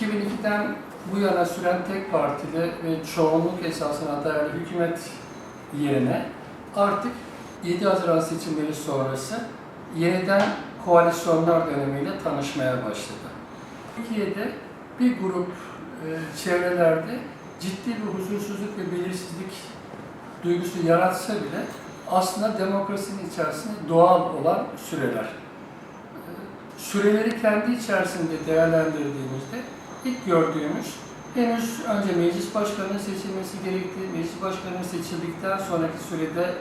2002'den bu yana süren tek partili ve çoğunluk esasına dayalı hükümet yerine artık 7 Haziran seçimleri sonrası yeniden koalisyonlar dönemiyle tanışmaya başladı. Türkiye'de bir grup e, çevrelerde ciddi bir huzursuzluk ve belirsizlik duygusu yaratsa bile aslında demokrasinin içerisinde doğal olan süreler. E, Süreleri kendi içerisinde değerlendirdiğimizde ilk gördüğümüz henüz önce meclis başkanının seçilmesi gerektiği, meclis başkanının seçildikten sonraki sürede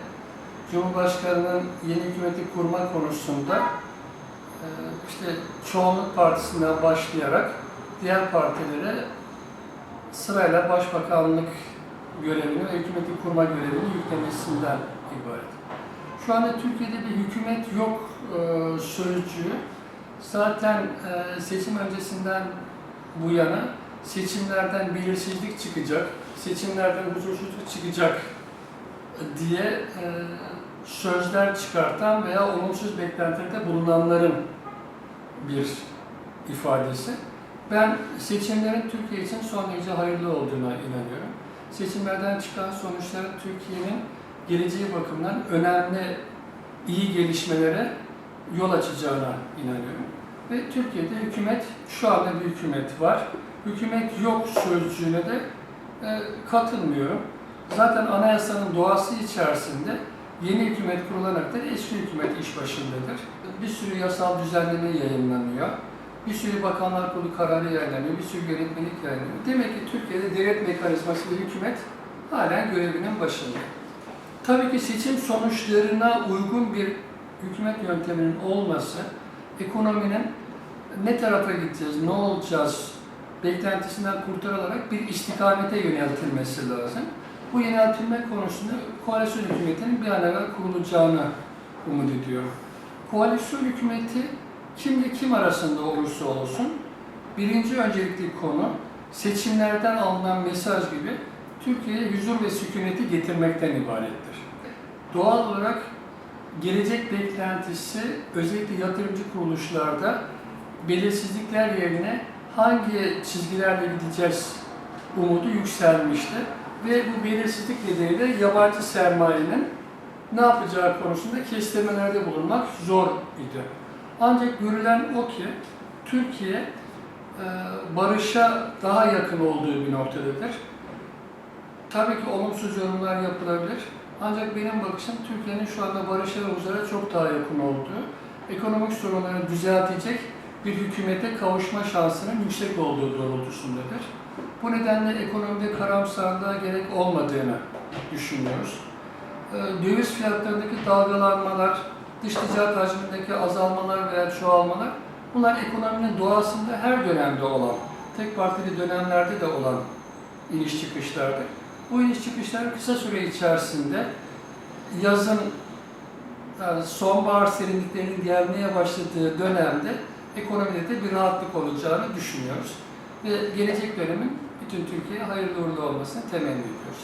Cumhurbaşkanı'nın yeni hükümeti kurma konusunda e, işte çoğunluk partisinden başlayarak diğer partilere sırayla başbakanlık görevini ve hükümeti kurma görevini yüklemesinden ibaret. Şu anda Türkiye'de bir hükümet yok e, sözcüğü zaten e, seçim öncesinden bu yana seçimlerden belirsizlik çıkacak, seçimlerden huzursuzluk çıkacak diye e, sözler çıkartan veya olumsuz beklentilerde bulunanların bir ifadesi. Ben seçimlerin Türkiye için son derece hayırlı olduğuna inanıyorum. Seçimlerden çıkan sonuçların Türkiye'nin geleceği bakımından önemli iyi gelişmelere yol açacağına inanıyorum. Ve Türkiye'de hükümet, şu anda bir hükümet var. Hükümet yok sözcüğüne de e, katılmıyorum. Zaten anayasanın doğası içerisinde yeni hükümet kurulana kadar eski hükümet iş başındadır. Bir sürü yasal düzenleme yayınlanıyor. Bir sürü bakanlar kurulu kararı yayınlanıyor, bir sürü yönetmelik yayınlanıyor. Demek ki Türkiye'de devlet mekanizması ve hükümet halen görevinin başında. Tabii ki seçim sonuçlarına uygun bir hükümet yönteminin olması, ekonominin ne tarafa gideceğiz, ne olacağız beklentisinden kurtarılarak bir istikamete yöneltilmesi lazım. Bu yöneltilme konusunda koalisyon hükümetinin bir an evvel kurulacağını umut ediyorum. Koalisyon hükümeti kimle kim arasında olursa olsun birinci öncelikli konu seçimlerden alınan mesaj gibi Türkiye'ye huzur ve sükuneti getirmekten ibarettir. Doğal olarak gelecek beklentisi özellikle yatırımcı kuruluşlarda belirsizlikler yerine hangi çizgilerle gideceğiz umudu yükselmişti. Ve bu belirsizlik nedeniyle yabancı sermayenin ne yapacağı konusunda kestirmelerde bulunmak zor idi. Ancak görülen o ki Türkiye e, barışa daha yakın olduğu bir noktadadır. Tabii ki olumsuz yorumlar yapılabilir. Ancak benim bakışım Türkiye'nin şu anda barışa ve huzura çok daha yakın olduğu, ekonomik sorunları düzeltecek bir hükümete kavuşma şansının yüksek olduğu doğrultusundadır. Bu nedenle ekonomide karamsarlığa gerek olmadığını düşünüyoruz. Ee, Döviz fiyatlarındaki dalgalanmalar, dış ticaret hacmindeki azalmalar veya çoğalmalar bunlar ekonominin doğasında her dönemde olan, tek partili dönemlerde de olan iniş çıkışlardır. Bu iniş çıkışlar kısa süre içerisinde yazın sonbahar serinliklerinin gelmeye başladığı dönemde ekonomide de bir rahatlık olacağını düşünüyoruz. Ve gelecek dönemin bütün Türkiye'ye hayırlı uğurlu olmasını temenni ediyoruz.